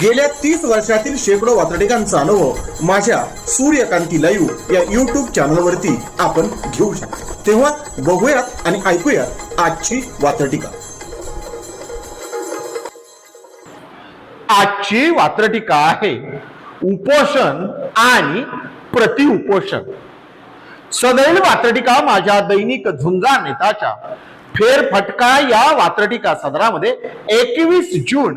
गेल्या तीस वर्षातील शेकडो वातडिकांचा अनुभव माझ्या सूर्यकांती लाईव्ह या युट्यूब चॅनलवरती आपण घेऊ शकतो. तेव्हा बघूयात आणि ऐकूयात आजची वातडिका आजची वात्रटिका आहे उपोषण आणि प्रतिउपोषण. सदैव वात्रटिका माझ्या दैनिक झुंजा नेताच्या फेरफटका या वात्रटिका सदरामध्ये एकवीस जून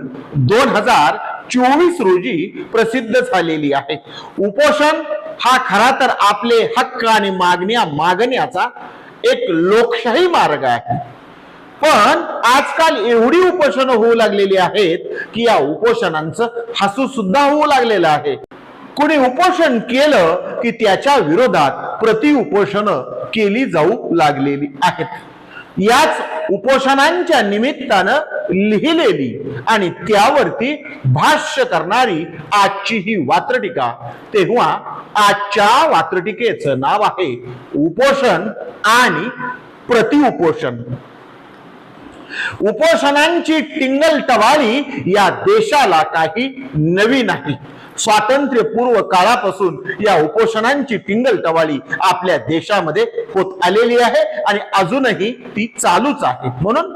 दोन हजार चोवीस रोजी प्रसिद्ध झालेली आहे. उपोषण हा खरा तर आपले हक्क आणि मागण्या मागण्याचा एक लोकशाही मार्ग आहे. पण आजकाल एवढी उपोषण होऊ लागलेली आहेत की या उपोषणांचं हसू सुद्धा होऊ लागलेलं आहे. कुणी उपोषण केलं की त्याच्या विरोधात प्रति उपोषण केली जाऊ लागलेली आहेत. याच उपोषणांच्या निमित्तानं लिहिलेली आणि त्यावरती भाष्य करणारी आजची ही वात्रटिका. तेव्हा आजच्या वात्रटिकेचं नाव आहे उपोषण आणि प्रतिउपोषण. उपोषणांची टिंगल टवाळी या देशाला काही नवी नाही. स्वातंत्र्यपूर्व काळापासून या उपोषणांची टिंगल टवाळी आपल्या देशामध्ये होत आलेली आहे आणि अजूनही ती चालूच आहे. म्हणून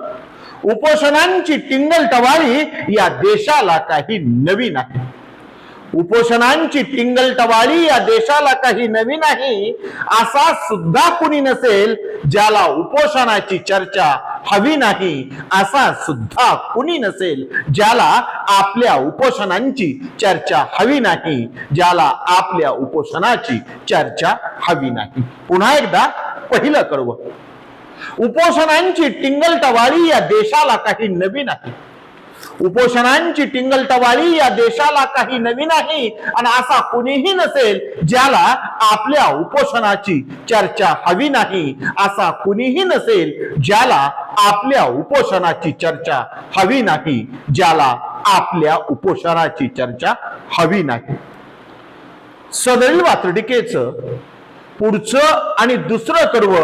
उपोषणांची टिंगल टवाळी या देशाला काही नवीन आहे. उपोषणांची टिंगल टवाळी या देशाला काही नवी नाही असा सुद्धा कुणी नसेल ज्याला उपोषणाची चर्चा हवी नाही असा सुद्धा कुणी नसेल ज्याला आपल्या उपोषणांची चर्चा हवी नाही ज्याला आपल्या उपोषणाची चर्चा हवी नाही. पुन्हा एकदा पहिलं कडवं. उपोषणांची टिंगल टवाळी या देशाला काही नवी नाही. उपोषणांची टिंगलटवाळी या देशाला काही नवीन आहे. आणि असा कुणीही नसेल ज्याला आपल्या उपोषणाची चर्चा हवी नाही. असा कुणीही नसेल ज्याला आपल्या उपोषणाची चर्चा हवी नाही. ज्याला आपल्या उपोषणाची चर्चा हवी नाही. सदैव वातडिकेचं पुढचं आणि दुसरं कर्व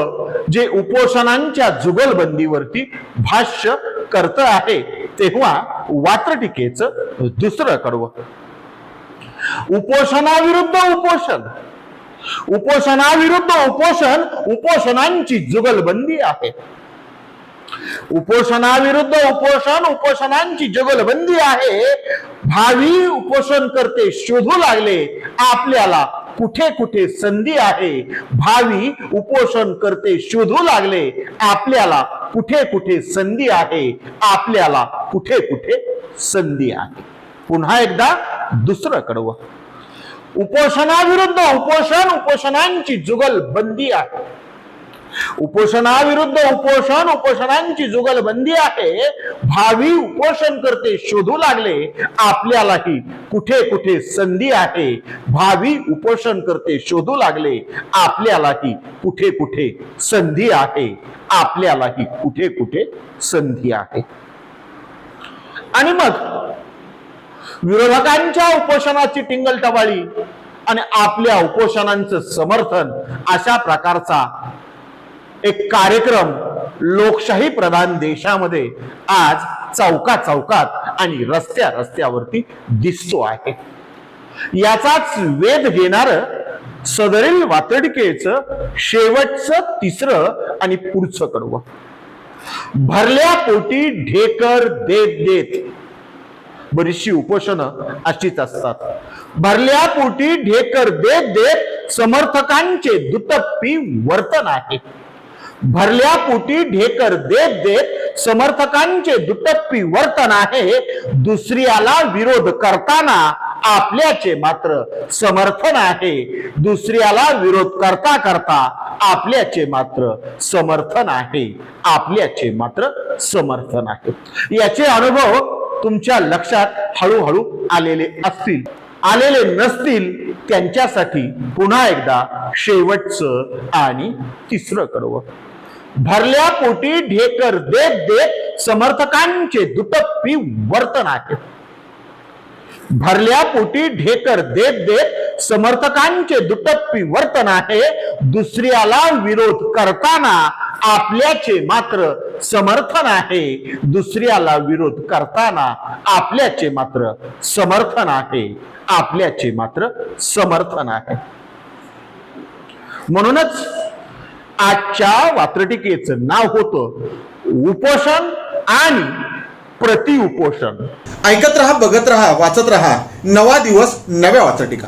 जे उपोषणांच्या जुगलबंदीवरती भाष्य करत आहे तेव्हा वात्रटिकेचं दुसरं कडव. उपोषणाविरुद्ध उपोषण. उपोषणाविरुद्ध उपोषण उपोषणांची जुगलबंदी आहे. उपोषणाविरुद्ध उपोषण उपोषणांची जुगलबंदी आहे. भावी उपोषण करते शोधू लागले आपल्याला कुठे कुठे संधी आहे? भावी उपोषण करते शोधू लागले. आपल्याला कुठे कुठे संधी आहे? आपल्याला कुठे कुठे संधी आहे. पुन्हा एकदा दुसरं कडवं उपोषणाविरुद्ध उपोषण उपोषणांची जुगलबंदी आहे. उपोषणाविरुद्ध उपोषण उपोषणांची जुगलबंदी आहे. भावी उपोषण करते शोधू लागले आपल्यालाही कुठे कुठे संधी आहे. भावी उपोषण करते शोधू लागले आपल्यालाही कुठे कुठे संधी आहे. आपल्यालाही कुठे कुठे संधी आहे. आणि मग विरोधकांच्या उपोषणाची टिंगल टवाळी आणि आपल्या उपोषणांचं समर्थन अशा प्रकारचा एक कार्यक्रम लोकशाही प्रधान देशामध्ये आज चौका चौकात आणि रस्त्या रस्त्यावरती दिसतो आहे. याचाच वेध घेणार सदरील वातडकेचं शेवटचं तिसरं आणि पुढचं कडव. भरल्या पोटी ढेकर देत देत बरीचशी उपोषणं अशीच असतात. भरल्या पोटी ढेकर देत देत समर्थकांचे दुटप्पी वर्तन आहे. भरल्या पोटी ढेकर देत देत समर्थकांचे दुटप्पी वर्तन आहे. दुसऱ्याला विरोध करताना आपल्याचे मात्र समर्थन आहे. दुसऱ्याला विरोध करता करता आपल्याचे मात्र समर्थन आहे. आपल्याचे मात्र समर्थन आहे. याचे अनुभव तुमच्या लक्षात हळूहळू आलेले असतील. आलेले नसतील त्यांच्यासाठी पुन्हा एकदा शेवटचं आणि तिसरं कडवं. भरल्या पोटी ढेकर देत देत समर्थकांचे दुटप्पी वर्तन आहे. भरल्या पोटी ढेकर देत देत समर्थकांचे दुटप्पी वर्तन आहे. दुसऱ्याला विरोध करताना आपल्याचे मात्र समर्थन आहे. दुसऱ्याला विरोध करताना आपल्याचे मात्र समर्थन आहे. आपल्याचे मात्र समर्थन आहे. म्हणूनच आजच्या वात्रटिकेचं नाव होतं उपोषण आणि प्रतिउपोषण. ऐकत रहा बघत रहा वाचत रहा. नवा दिवस नव्या वात्रटिका.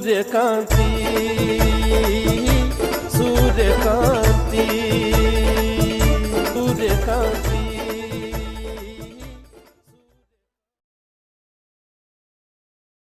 Suryakanti Suryakanti Suryakanti